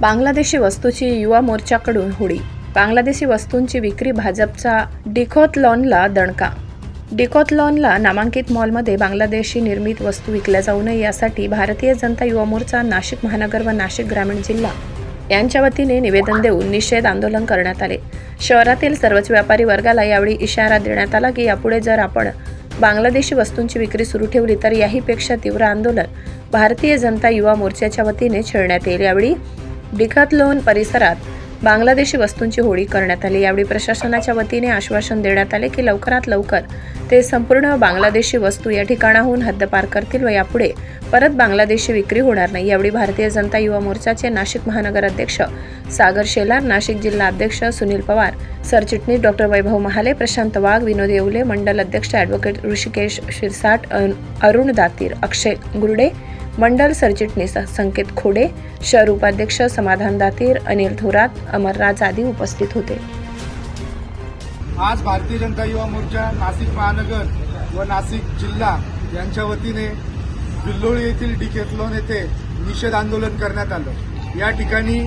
बांगलादेशी वस्तूची युवा मोर्चाकडून होडी. बांगलादेशी वस्तूंची विक्री भाजपचा डिकॉथलॉनला दणका. डिकॉथलॉनला नामांकित मॉलमध्ये बांगलादेशी निर्मित वस्तू विकल्या जाऊ नये यासाठी भारतीय जनता युवा मोर्चा नाशिक महानगर व नाशिक ग्रामीण जिल्हा यांच्या वतीने निवेदन देऊन निषेध आंदोलन करण्यात आले. शहरातील सर्वच व्यापारी वर्गाला यावेळी इशारा देण्यात आला की यापुढे जर आपण बांगलादेशी वस्तूंची विक्री सुरू ठेवली तर याहीपेक्षा तीव्र आंदोलन भारतीय जनता युवा मोर्चाच्या वतीने छेडण्यात येईल. यावेळी डिखाथलोन परिसरात बांगलादेशी वस्तूंची होळी करण्यात आली. यावेळी प्रशासनाच्या वतीने आश्वासन देण्यात आले की लवकरात लवकर ते संपूर्ण बांगलादेशी वस्तू या ठिकाणाहून हद्दपार करतील व यापुढे परत बांगलादेशी विक्री होणार नाही. यावेळी भारतीय जनता युवा मोर्चाचे नाशिक महानगर अध्यक्ष सागर शेलार नाशिक जिल्हा अध्यक्ष सुनील पवार सरचिटणीस डॉक्टर वैभव महाले प्रशांत वाघ विनोद येवले मंडल अध्यक्ष ॲडव्होकेट ऋषिकेश शिरसाट अरुण दातीर अक्षय गुरडे मंडल सरचिटणीस संकेत खोडे शहर उपाध्यक्ष समाधान दातीर अनिल थोरात अमरराज आदी उपस्थित होते. आज भारतीय जनता युवा मोर्चा नाशिक महानगर व नाशिक जिल्हा यांच्या वतीने बिल्लोळी येथील डिकेथलॉन येथे निषेध आंदोलन करण्यात आलं. या ठिकाणी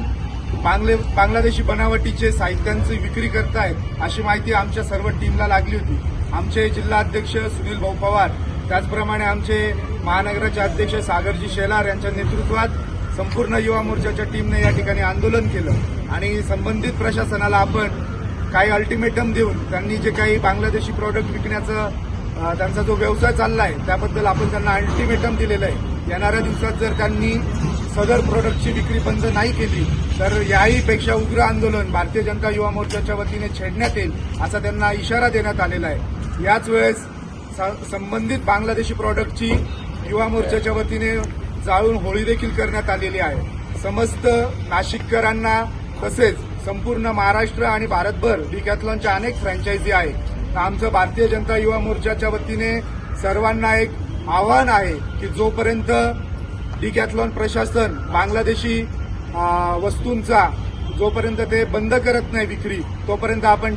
बांगले बांगलादेशी बनावटीचे साहित्यांची विक्री करतायत अशी माहिती आमच्या सर्व टीमला लागली होती. आमचे जिल्हा अध्यक्ष सुनील भाऊ पवार त्याचप्रमाणे आमचे महानगराचे अध्यक्ष सागरजी शेलार यांच्या नेतृत्वात संपूर्ण युवा मोर्चाच्या टीमने या ठिकाणी आंदोलन केलं. आणि संबंधित प्रशासनाला आपण काही अल्टिमेटम देऊन त्यांनी जे काही बांगलादेशी प्रॉडक्ट विकण्याचं त्यांचा जो व्यवसाय चालला आहे त्याबद्दल आपण त्यांना अल्टिमेटम दिलेलं आहे. येणाऱ्या दिवसात जर त्यांनी सदर प्रोडक्टची विक्री बंद नाही केली तर याही पेक्षा उग्र आंदोलन भारतीय जनता युवा मोर्चाच्या वतीने छेडण्यात येईल असा त्यांना इशारा देण्यात आलेला आहे. याच वेळेस संबंधित बांगलादेशी प्रॉडक्टची युवा मोर्चाच्या वतीने जाळून होळी देखील करण्यात आलेली आहे. समस्त नाशिककरांना तसेच संपूर्ण महाराष्ट्र आणि भारतभर डिकॅथलॉनच्या अनेक फ्रँचायझी आहे. तर आमचं भारतीय जनता युवा मोर्चाच्या वतीने सर्वांना एक आव्हान आहे की जोपर्यंत डिकॅथलॉन प्रशासन बांगलादेशी वस्तूंचा जोपर्यंत ते बंद करत नाही विक्री तोपर्यंत आपण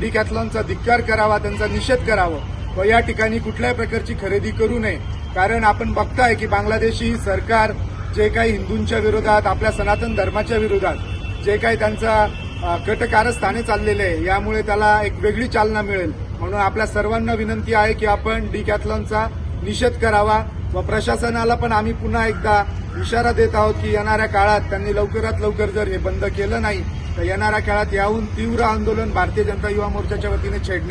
डिकॅथलॉनचा धिक्कार करावा त्यांचा निषेध करावा. व या ठिकाणी कुठल्याही प्रकारची खरेदी करू नये. कारण आपण बघताय की बांगलादेशी सरकार जे काही हिंदूंच्या विरोधात आपल्या सनातन धर्माच्या विरोधात जे काही त्यांचा कटकारस्थाने चाललेले आहे यामुळे त्याला एक वेगळी चालना मिळेल. म्हणून आपल्या सर्वांना विनंती आहे की आपण डी कॅथलॉनचा निषेध करावा व प्रशासनाला पण आम्ही पुन्हा एकदा इशारा देत आहोत की येणाऱ्या काळात त्यांनी लवकरात लवकर जर हे बंद केलं नाही तर येणाऱ्या काळात याहून तीव्र आंदोलन भारतीय जनता युवा मोर्चाच्या वतीने छेडण्यात